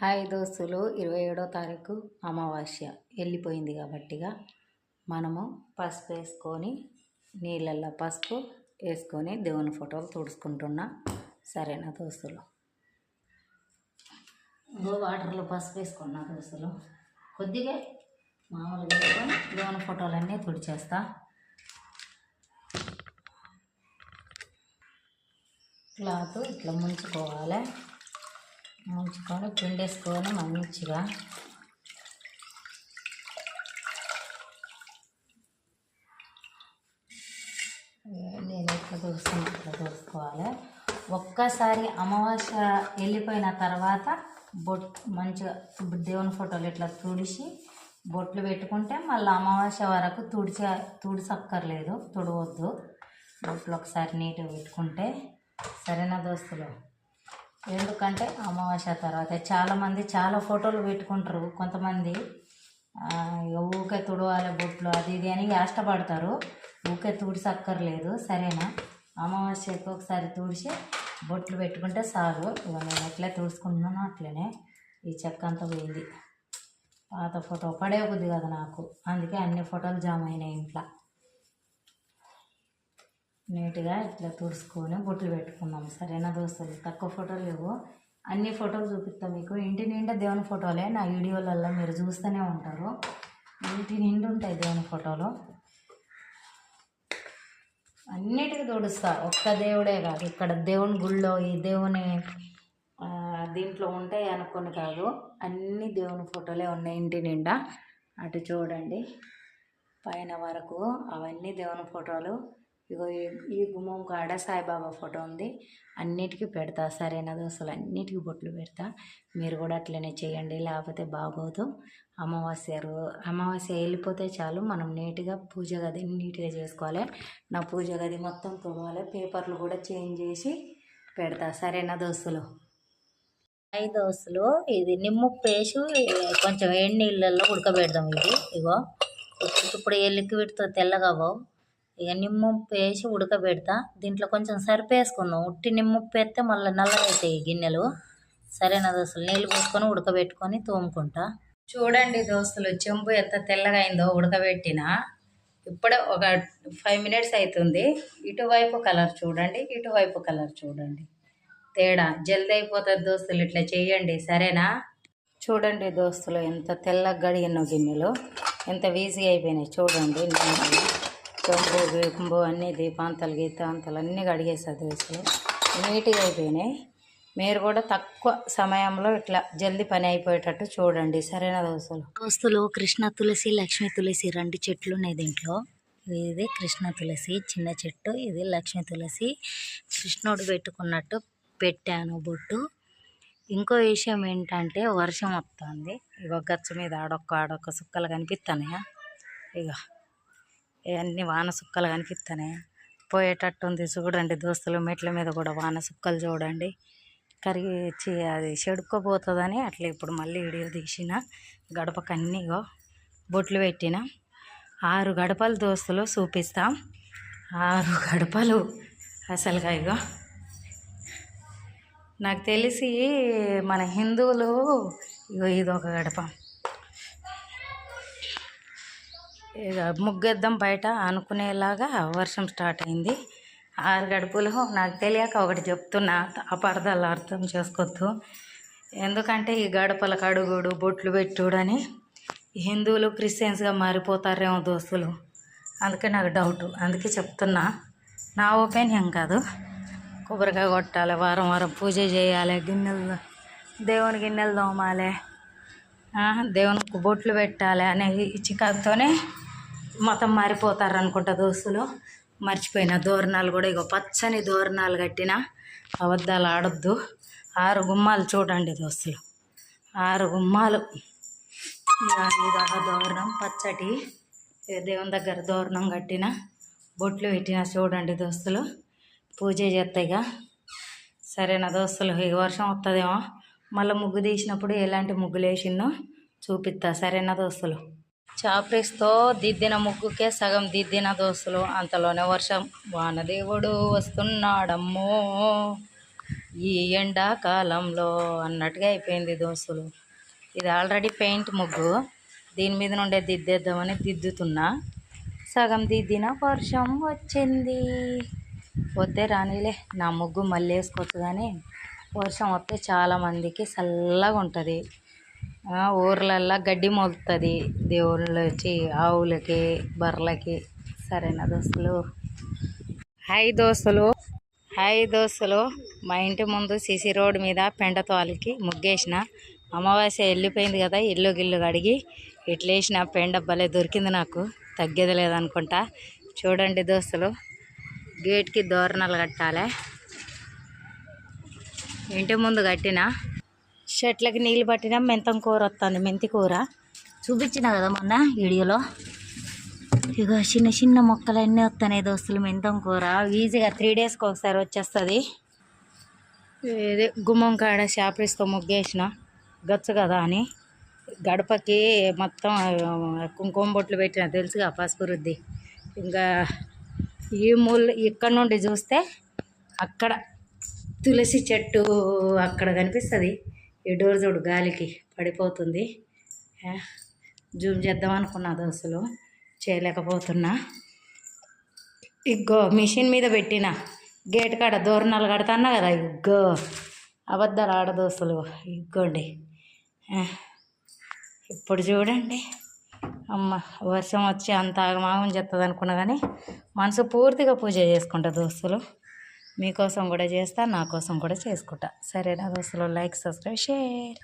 Hi దోస్తులు ఇరవై ఏడో తారీఖు అమావాస్య. వెళ్ళిపోయింది కాబట్టిగా మనము పసుపు వేసుకొని నీళ్ళల్లో పసుపు వేసుకొని దేవుని ఫోటోలు తుడుచుకుంటున్నా. సరేనా దోస్తులు? ఇంకో వాటర్లో పసుపు వేసుకున్నా దోస్తులు. కొద్దిగా మామూలుగా వేసుకొని దేవుని ఫోటోలన్నీ తుడిచేస్తా. క్లాత్ ఇట్లా ముంచుకోవాలి. పిండి పిండేసుకొని మంచిగా నేను ఇట్లా దోసుకుని ఇట్లా దోసుకోవాలి. ఒక్కసారి అమావాస్య వెళ్ళిపోయిన తర్వాత బొట్ మంచిగా దేవుని ఫోటోలు ఇట్లా తుడిచి బొట్లు పెట్టుకుంటే మళ్ళీ అమావాస్య వరకు తుడిచే తుడిసక్కర్లేదు తుడవద్దు. బొట్లు ఒకసారి నీట్గా పెట్టుకుంటే సరేనా దోస్తులు? ఎందుకంటే అమావాస్య తర్వాత చాలామంది చాలా ఫోటోలు పెట్టుకుంటారు కొంతమంది. ఊకే తుడవాలి బొట్లు అది ఇది అని ఆష్టపడతారు ఊకే తుడిసక్కర్లేదు సరేనా? అమావాస్యకి ఒకసారి తుడిచి బొట్లు పెట్టుకుంటే చాలు ఇక నేను ఎట్లా తుడుచుకుంటున్నానో అట్లనే ఈ చెక్క అంతా పోయింది. పాత ఫోటో పడే కొద్ది కదా నాకు. అందుకే అన్ని ఫోటోలు జామ అయినాయి ఇంట్లో. నీట్గా ఇట్లా తుడుచుకొని బొట్లు పెట్టుకున్నాం. సరేనా దోస్తులు? తక్కువ ఫోటోలు లేవు. అన్ని ఫోటోలు చూపిస్తాం మీకు. ఇంటి నిండా దేవుని ఫోటోలే. నా వీడియోలలో మీరు చూస్తూనే ఉంటారు. ఇంటి నిండా ఉంటాయి దేవుని ఫోటోలు. అన్నిటికీ తుడుస్తా. ఒక్క దేవుడే కాదు. ఇక్కడ దేవుని గుళ్ళో ఈ దేవుని దీంట్లో ఉంటాయి అనుకుని కాదు. అన్ని దేవుని ఫోటోలే ఉన్నాయి ఇంటి నిండా. అటు చూడండి. పైన వరకు అవన్నీ దేవుని ఫోటోలు. ఇగో ఈ- ఈ గుమ్మం కాడ సాయిబాబా ఫోటో ఉంది. అన్నిటికీ పెడతా సరైన దోశలు అన్నిటికీ బొట్లు పెడతా. మీరు కూడా అట్లనే చేయండి లేకపోతే బాగోదు. అమావాస్య రో అమావాస్య వెళ్ళిపోతే చాలు మనం నీట్గా పూజ గది నీట్గా చేసుకోవాలి. నా పూజ గది మొత్తం తుడవాలి పేపర్లు కూడా చేంజ్ చేసి పెడతా సరేనా దోస్తులు అయి దోసలు ఇది నిమ్ము పేసు కొంచెం వేడి నీళ్ళల్లో ఉడకబెడదాం ఇది ఇగో. ఇప్పుడు లిక్విడ్తో తెల్లగా బావు ఇక నిమ్మప్పు వేసి ఉడకబెడతా. దీంట్లో కొంచెం సరిపేసుకుందాం. ఉట్టి నిమ్మప్పు వేస్తే మళ్ళీ నల్లగవుతాయి గిన్నెలు. సరేనా దోస్తులు? నీళ్ళు పోసుకొని ఉడకబెట్టుకొని తోముకుంటా. చూడండి దోస్తులు చెంబు ఎంత తెల్లగా అయిందో ఉడకబెట్టిన. ఇప్పుడే ఒక ఫైవ్ మినిట్స్ అవుతుంది ఇటువైపు కలర్ చూడండి ఇటువైపు కలర్ చూడండి. తేడా జల్దీ అయిపోతుంది దోస్తులు ఇట్లా చేయండి సరేనా? చూడండి దోస్తులు ఎంత తెల్లగా గడిగిన గిన్నెలు. ఎంత ఈజీ అయిపోయినాయి. చూడండి. చెంబు గింబు అన్నీ దీపాంతలు గీతాంతలు అన్నీ కడిగేసా దోస్తులు నీట్గా అయిపోయినాయి. మీరు కూడా తక్కువ సమయంలో ఇట్లా జల్దీ పని అయిపోయేటట్టు చూడండి. సరైన దోస్తులు దోస్తులు కృష్ణ తులసి లక్ష్మీ తులసి రెండు చెట్లు ఉన్నాయి దీంట్లో. ఇది కృష్ణ తులసి చిన్న చెట్టు ఇది లక్ష్మీ తులసి. కృష్ణుడు పెట్టుకున్నట్టు పెట్టాను బొట్టు. ఇంకో విషయం ఏంటంటే వర్షం వస్తుంది. ఇగో గచ్చ మీద ఆడొక్క ఆడొక్క సుక్కలు కనిపిస్తున్నాయా? ఇక ఇవన్నీ వాన సుక్కలు కనిపిస్తున్నాయా పోయేటట్టు ఉంది చూడండి దోస్తులు మెట్ల మీద కూడా వాన సుక్కలు చూడండి. కరిగి అది చెడుక్కోపోతుందని అట్లా ఇప్పుడు మళ్ళీ వీడియో తీసిన గడపకన్నీగో బొట్లు పెట్టిన. ఆరు గడపలు దోస్తులు చూపిస్తాం. ఆరు గడపలు అసలుగా ఇగో. నాకు తెలిసి మన హిందువులు ఇగో ఇది ఒక గడప. ముగ్గేద్దాం బయట అనుకునేలాగా వర్షం స్టార్ట్ అయింది. ఆరు గడుపులు నాకు తెలియక ఒకటి చెప్తున్నా అపార్థాలు అర్థం చేసుకోవద్దు. ఎందుకంటే ఈ గడపల కడుగుడు బొట్లు పెట్టుడని హిందువులు క్రిస్టియన్స్గా మారిపోతారేమో దోస్తులు. అందుకే నాకు డౌట్ అందుకే చెప్తున్నా. నా ఒపీనియన్ కాదు. కొబ్బరికాయ కొట్టాలి వారం వారం పూజ చేయాలి గిన్నెలు దేవుని గిన్నెలు తోమాలి దేవునికి బొట్లు పెట్టాలి అనే ఈ చికాకుతోనే మతం మారిపోతారు అనుకుంటా దోస్తులు. మర్చిపోయిన దోరణాలు కూడా ఇగో పచ్చని దోరణాలు కట్టిన అబద్ధాలు ఆడొద్దు. ఆరు గుమ్మాలు చూడండి దోస్తులు. ఆరు గుమ్మాలు. ఇదొక దోరణం పచ్చటి దేవుని దగ్గర దోరణం కట్టిన బొట్లు పెట్టిన చూడండి దోస్తులు. పూజ చేస్తాయిగా సరేనా దోస్తులు ఇక వర్షం వస్తుందేమో మళ్ళీ ముగ్గు తీసినప్పుడు ఎలాంటి ముగ్గులు వేసిందో చూపిస్తా సరేనా దోస్తులు? చాప్రీస్తో దిద్దిన ముగ్గుకే సగం దిద్దిన దోస్తులు. అంతలోనే వర్షం. వానదేవుడు వస్తున్నాడమ్మో. ఈ ఎండాకాలంలో అన్నట్టుగా అయిపోయింది దోస్తులు. ఇది ఆల్రెడీ పెయింట్ ముగ్గు. దీని మీద నుండే దిద్దేద్దామని దిద్దుతున్నా. సగం దిద్దిన వర్షం వచ్చింది. వద్దే రానిలే నా ముగ్గు మళ్ళీ వేసుకోవచ్చు కానీ వర్షం వస్తే చాలామందికి చల్లగా ఉంటుంది ఊర్లల్లో గడ్డి మొలుతుంది దేవుళ్ళు వచ్చి ఆవులకి బర్రెలకి. సరేనా దోస్తులు? హాయ్ దోస్తులు. హాయ్ దోస్తులు. మా ఇంటి ముందు సిసి రోడ్ మీద పెండ తోలికి ముగ్గేసిన. అమావాస్య వెళ్ళిపోయింది కదా ఇల్లు గిల్లు కడిగి ఇట్లేసిన. పెండ భలే దొరికింది నాకు. తగ్గేది లేదనుకుంటా. చూడండి దోస్తులు గేట్కి దోరణాలు కట్టాలి. ఇంటి ముందు కట్టిన చెట్లకి నీళ్ళు పట్టినా మెంతం కూర వస్తుంది. మెంతి కూర. చూపించిన కదా మొన్న వీడియోలో. ఇక చిన్న చిన్న మొక్కలు అన్నీ వస్తున్నాయి దోస్తులు మెంతం కూర. ఈజీగా త్రీ డేస్కి ఒకసారి వచ్చేస్తుంది. ఇది గుమ్మం కాడ షాప్రిస్తో ముగ్గేసిన. గచ్చు కదా అని. గడపకి మొత్తం కుంకుమ బొట్లు పెట్టిన తెలుసుగా పసుపు రుద్ది. ఇంకా ఈ మూల ఇక్కడ నుండి చూస్తే అక్కడ తులసి చెట్టు అక్కడ కనిపిస్తుంది. ఈ డోర్ చూడు గాలికి పడిపోతుంది. జూమ్ చేద్దాం అనుకున్నా దోస్తులు చేయలేకపోతున్నా. ఇగ్గో మిషన్ మీద పెట్టిన. గేట్ కాడ దోరణాలు కడతాన్నా కదా ఇగ్గో. అబద్ధాలు ఆడదోసలు ఇగ్గోండి. ఇప్పుడు చూడండి. అమ్మ వర్షం వచ్చి అంత ఆగమాగం చేస్తుంది అనుకున్నా కానీ మనసు పూర్తిగా పూజ చేసుకుంటా దోస్తులు మీకోసం కూడా చేస్తా నా కోసం కూడా చేసుకుంటా. సరేనా దోస్తులు లైక్ సబ్స్క్రైబ్ షేర్.